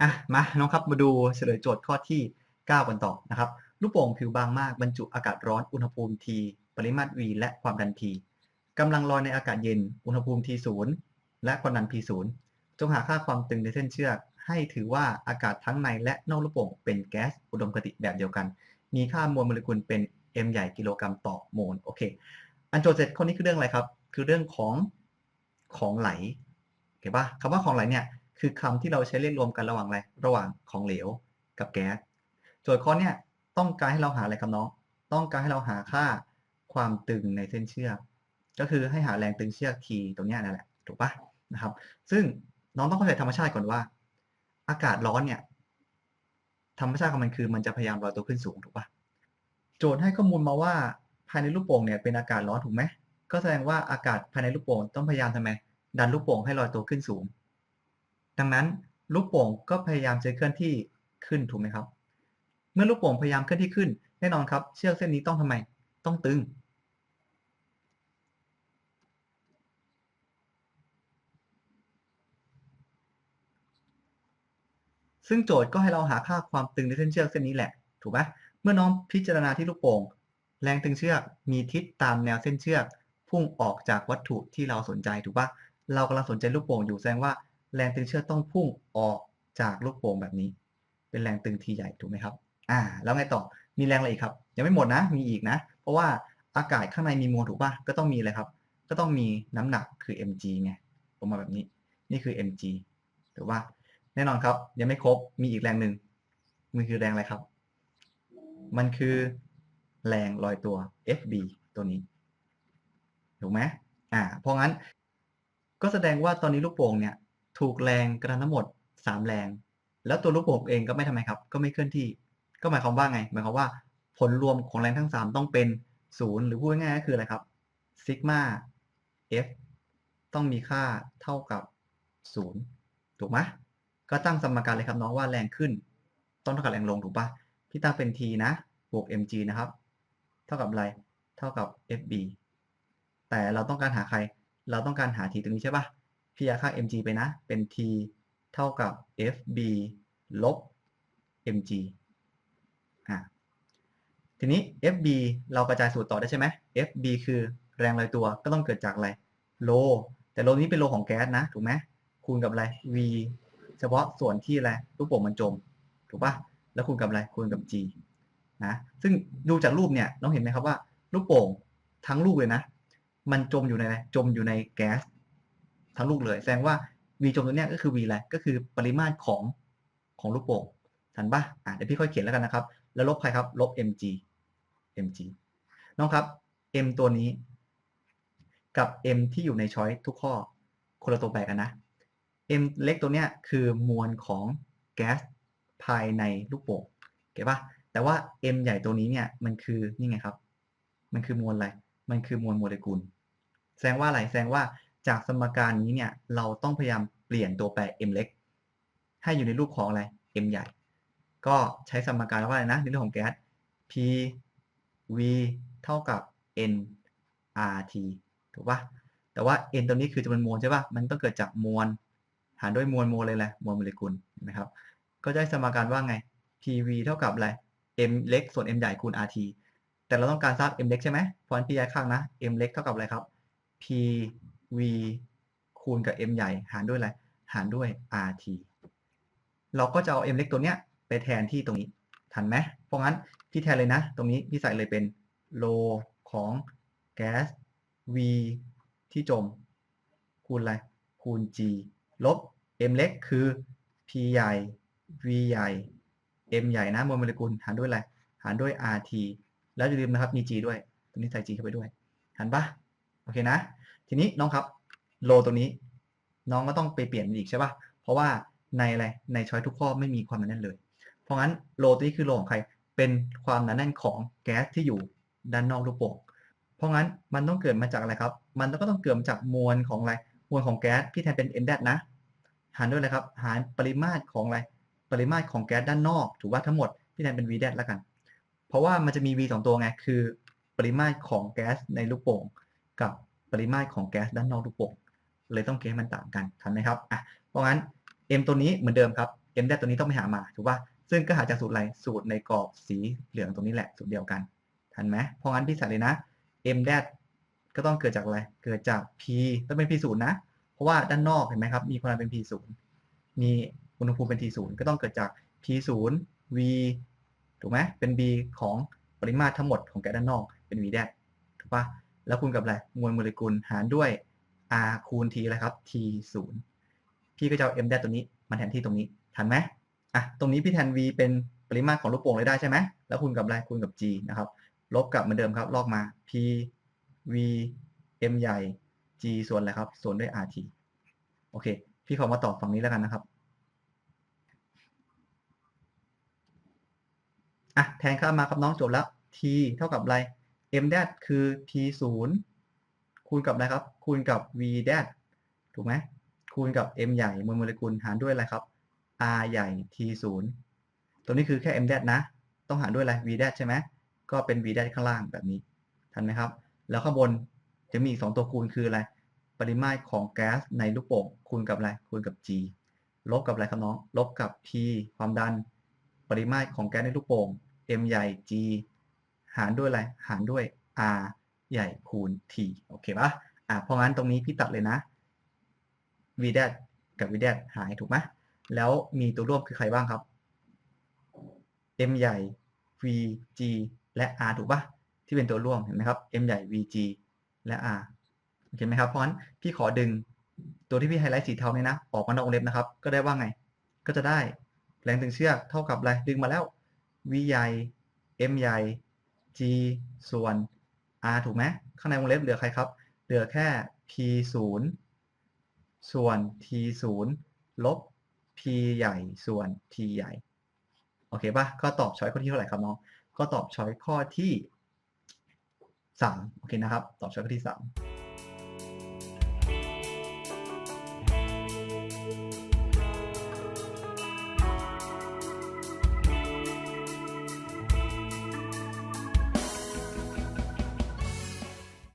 อะมาน้องครับมาดูเฉลยโจทย์ข้อที่ 9 กันต่อนะครับลูกโป่งผิวบางมากบรรจุอากาศร้อนอุณหภูมิ T ปริมาตร V และความดัน P กำลังลอยในอากาศเย็นอุณหภูมิ T0 และความดัน P0 จงหาค่าความตึงในเส้นเชือก ให้ถือว่าอากาศทั้งในและนอกลูกโป่งเป็นแก๊สอุดมคติแบบเดียวกัน มีค่ามวลโมเลกุลเป็น m ใหญ่กิโลกรัมต่อโมลโอเคอันโจทย์เสร็จข้อนี้คือเรื่องอะไรครับ คือเรื่องของของไหลโอเคปะคำว่าของไหลเนี่ย คือคำที่เราใช้เรียกรวมกันระหว่างอะไรระหว่างของเหลวกับแก๊สโจทย์ข้อเนี้ยต้องการให้เราหาอะไรครับน้องต้องการให้เราหาค่าความตึงในเส้นเชือก ก็คือให้หาแรงตึงเชือก T ตรงนี้นั่นแหละถูกปะนะครับ ซึ่งน้องต้องเข้าใจธรรมชาติก่อนว่า อากาศร้อนเนี่ยธรรมชาติของมันคือมันจะพยายามลอยตัวขึ้นสูงถูกปะโจทย์ให้ข้อมูลมาว่าภายในลูกโป่งเนี่ยเป็นอากาศร้อนถูกไหมก็แสดงว่าอากาศภายในลูกโป่งต้องพยายามทำไมดันลูกโป่งให้ลอยตัวขึ้นสูง ดังนั้นลูกโป่งก็พยายามจะเคลื่อนที่ขึ้นถูกไหมครับ เมื่อลูกโป่งพยายามเคลื่อนที่ขึ้น แน่นอนครับ เชือกเส้นนี้ต้องทำไม ต้องตึง ซึ่งโจทย์ก็ให้เราหาค่าความตึงในเส้นเชือกเส้นนี้แหละ ถูกไหมเมื่อน้องพิจารณาที่ลูกโป่ง แรงตึงเชือกมีทิศตามแนวเส้นเชือก พุ่งออกจากวัตถุที่เราสนใจถูกปะเรากำลังสนใจลูกโป่งอยู่แสดงว่า แรงตึงเชือกต้องพุ่งออกจากลูกโป่งแบบนี้ เป็นแรงตึงทีใหญ่ถูกไหมครับ อ่า แล้วไงต่อมีแรงอะไรอีกครับ ยังไม่หมดนะ มีอีกนะ เพราะว่าอากาศข้างในมีมวลถูกปะก็ต้องมีอะไรครับ ก็ต้องมีน้ำหนักคือ mg ไงออกมาแบบนี้ นี่คือ mg ถูกปะแน่นอนครับ ยังไม่ครบมีอีกแรงหนึ่งมันคือแรงอะไรครับ มันคือแรงลอยตัว FB ตัวนี้ถูกไหมอ่าเพราะงั้นก็แสดงว่าตอนนี้ลูกโป่งเนี่ย ถูกแรงกระทำทั้งหมด 3 แรง แล้วตัวลูกโป่งเองก็ไม่ทำไมครับ ก็ไม่เคลื่อนที่ ก็หมายความว่าไง หมายความว่าผลรวมของแรงทั้ง 3 ต้องเป็นศูนย์หรือพูดง่ายๆก็คืออะไรครับซิกมา F ต้องมีค่าเท่ากับ 0 ถูกไหมก็ตั้งสมการเลยครับน้องว่าแรงขึ้น ต้องเท่ากับแรงลงถูกปะพี่ตั้งเป็น t นะบวก mg นะครับ เท่ากับอะไร เท่ากับ fb แต่เราต้องการหาใคร เราต้องการหา t ตรงนี้ใช่ปะ พี่เอาค่า mg ไปนะ เป็น t เท่ากับ fb ลบ mg อะทีนี้ fb เรากระจายสูตรต่อได้ใช่ไหม fb คือแรงลอยตัวก็ต้องเกิดจากอะไรโล แต่โลนี้เป็นโลของแก๊สนะถูกไหมคูณกับอะไร v เฉพาะส่วนที่อะไรลูกโป่งมันจม ถูกปะแล้วคูณกับอะไรคูณกับ g นะซึ่งดูจากรูปเนี่ยน้องเห็นไหมครับว่าลูกโป่งทั้งลูกเลยนะ มันจมอยู่ในอะไรจมอยู่ในแก๊ส ทั้งลูกเลยแสดงว่า v จมตัวเนี้ยก็คือ v อะไรก็คือปริมาตรของของลูกโป่งทันปะอะเดี๋ยวพี่ค่อยเขียนแล้วกันนะครับ แล้วลบใครครับ ลบ mg mg น้องครับ m ตัวนี้ กับ m ที่อยู่ในช้อยทุกข้อคนละตัวแปรกันนะ m เล็กตัวเนี้ยคือมวลของแก๊สภายในลูกโป่งเก็บปะแต่ว่า m ใหญ่ตัวนี้เนี่ยมันคือนี่ไงครับ มันคือมวลอะไร มันคือมวลโมเลกุล แสดงว่าอะไร แสดงว่า จากสมการนี้เนี่ยเราต้องพยายามเปลี่ยนตัวแปร m เล็ก ให้อยู่ในรูปของอะไร m ใหญ่ ก็ใช้สมการว่าอะไรนะในเรื่องของแก๊ส p v เท่ากับ n rt ถูกปะแต่ว่า n ตัวนี้คือจำนวนมวลใช่ปะมันต้องเกิดจากมวล หารด้วยมวลโมเลยแหละมวลโมเลกุลนะครับ ก็ได้สมการว่าไง PV เท่ากับอะไร m เล็กส่วน m ใหญ่คูณ RT แต่เราต้องการทราบ m เล็กใช่ไหมเพราะฉะนั้นพี่ย้ายข้างนะ m เล็กเท่ากับอะไรครับ p v คูณกับ m ใหญ่ หารด้วยอะไร หารด้วย RT เราก็จะเอา m เล็กตัวเนี้ยไปแทนที่ตรงนี้ ทันไหม เพราะงั้นพี่แทนเลยนะ ตรงนี้พี่ใส่เลยเป็นโลของแก๊ส V ที่จม คูณอะไร คูณ G ลบ m เล็กคือ p ใหญ่ v ใหญ่ m ใหญ่นะมวลโมเลกุล หารด้วยอะไร หารด้วย rt แล้วอย่าลืมนะครับ มี g ด้วย ตรงนี้ใส่ g เข้าไปด้วย หันปะโอเคนะ ทีนี้น้องครับโลตัวนี้ น้องก็ต้องไปเปลี่ยนอีกใช่ปะเพราะว่าในอะไรในช้อยทุกข้อไม่มีความหนาแน่นเลย เพราะงั้นโลตัวนี้คือโลของใครเป็นความหนาแน่นของแก๊สที่อยู่ด้านนอกลูกโป่งเพราะงั้นมันต้องเกิดมาจากอะไรครับ มันก็ต้องเกิดมาจากมวลของอะไรมวลของแก๊สพี่แทนเป็น m แดนะหารด้วยอะไรครับหารปริมาตรของอะไรปริมาตรของแก๊สด้านนอกถือว่าทั้งหมดพี่แทนเป็น v แดแล้วกัน เพราะว่ามันจะมี v สองตัวไงคือ ปริมาตรของแก๊สในลูกโป่งกับ ปริมาตรของแก๊สด้านนอกลูกโป่งเลยต้องเกณฑ์มันต่างกันทันไหมครับอะเพราะงั้น m ตัวนี้เหมือนเดิมครับ m ได้ตัวนี้ต้องไปหามาถูกป่ะซึ่งก็หาจากสูตรอะไรสูตรในกรอบสีเหลืองตรงนี้แหละสูตรเดียวกันทันไหมเพราะงั้นพี่ใส่เลยนะ m ได้ก็ต้องเกิดจากอะไร เกิดจาก p ต้องเป็น p ศูนย์นะ เพราะว่าด้านนอกเห็นไหมครับ มีความดันเป็น p ศูนย์มีอุณหภูมิเป็น t ศูนย์ก็ต้องเกิดจาก p ศูนย์ v ถูกไหมเป็น b ของปริมาตรทั้งหมดของแก๊สด้านนอกเป็น v แดถูกปะ แล้วคูณกับอะไรมวลโมเลกุลหารด้วย r คูณ t อะไรครับ t ศูนย์พี่ก็จะเอา m แดตัวนี้มาแทนที่ตรงนี้ทันไหมอะตรงนี้พี่แทน v เป็นปริมาตรของลูกโป่งเลยได้ใช่ไหมแล้วคูณกับอะไรคูณกับ g นะครับลบกับเหมือนเดิมครับลอกมา p v m ใหญ่ g ส่วนอะไรครับ ส่วนด้วย rt โอเค พี่ขอมาตอบฝั่งนี้แล้วกันนะครับอะแทนค่ามาครับน้องจบแล้ว t เท่ากับอะไร m แดคือ t 0คูณกับอะไรครับ คูณกับ v แดถูกไหมคูณกับ m ใหญ่มวลโมเลกุลหารด้วยอะไรครับ r ใหญ่ t 0ตัวนี้คือแค่ m แดนะ ต้องหารด้วยอะไร v แดใช่ไหมก็เป็น v แดข้างล่างแบบนี้ ทันไหมครับ แล้วข้างบนจะมีอีก2ตัวคูณคืออะไร ปริมาตรของแก๊สในลูกโป่งคูณกับอะไร คูณกับ g ลบกับอะไรครับน้อง ลบกับ t ความดัน ปริมาตรของแก๊สในลูกโป่ง m ใหญ่ g หารด้วยอะไร หารด้วย r ใหญ่คูณ t โอเคปะอะเพราะงั้นตรงนี้พี่ตัดเลยนะ v แดกับ v แดหายถูกไหมแล้วมีตัวร่วมคือใครบ้างครับ m ใหญ่ v g และ r ถูกปะที่เป็นตัวร่วมเห็นไหมครับ m ใหญ่ v g และ r โอเคไหมครับ เพราะฉะนั้นพี่ขอดึงตัวที่พี่ไฮไลท์สีเทาเนี่ยนะ ออกมานอกวงเล็บนะครับ ก็ได้ว่าไง ก็จะได้แรงตึงเชือกเท่ากับอะไร ดึงมาแล้ว v ใหญ่ m ใหญ่ g ส่วน r ถูกไหมข้างในวงเล็บเหลือใครครับ เหลือแค่ p 0ส่วน t 0ลบ p ใหญ่ส่วน t ใหญ่ โอเคปะก็ตอบช้อยข้อที่เท่าไหร่ครับน้อง ก็ตอบช้อยข้อที่ 3 โอเคนะครับ ตอบช้อยข้อที่ 3